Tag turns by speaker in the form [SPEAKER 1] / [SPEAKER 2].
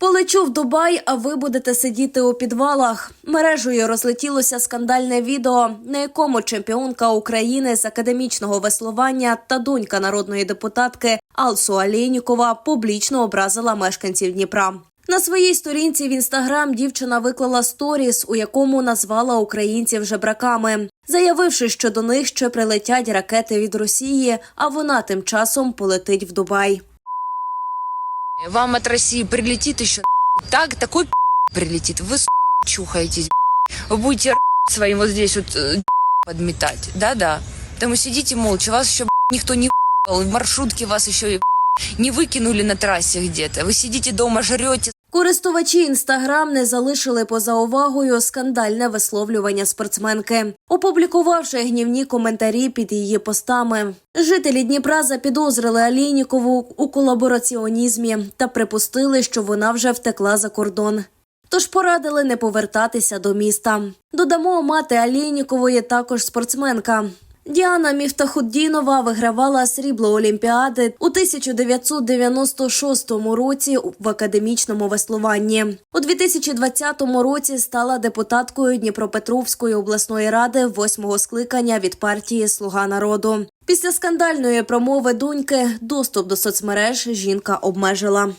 [SPEAKER 1] Полечу в Дубай, а ви будете сидіти у підвалах. Мережею розлетілося скандальне відео, на якому чемпіонка України з академічного веслування та донька народної депутатки Алсу Алєнікова публічно образила мешканців Дніпра. На своїй сторінці в інстаграм дівчина виклала сторіс, у якому назвала українців жебраками, заявивши, що до них ще прилетять ракети від Росії, а вона тим часом полетить в Дубай.
[SPEAKER 2] Вам от России прилетит еще так, такой прилетит. Вы чухаетесь. Вы будете своим вот здесь вот э, подметать. Да-да. Потому сидите молча, вас еще никто не в маршрутке вас еще не выкинули на трассе где-то. Вы сидите дома, жрете,
[SPEAKER 1] Користувачі інстаграм не залишили поза увагою скандальне висловлювання спортсменки, опублікувавши гнівні коментарі під її постами. Жителі Дніпра запідозрили Алійнікову у колабораціонізмі та припустили, що вона вже втекла за кордон. Тож порадили не повертатися до міста. Додамо, мати Алійнікової також спортсменка. Діана Міфтахуддінова вигравала срібло Олімпіади у 1996 році в академічному веслуванні. У 2020 році стала депутаткою Дніпропетровської обласної ради восьмого скликання від партії Слуга народу. Після скандальної промови доньки доступ до соцмереж жінка обмежила.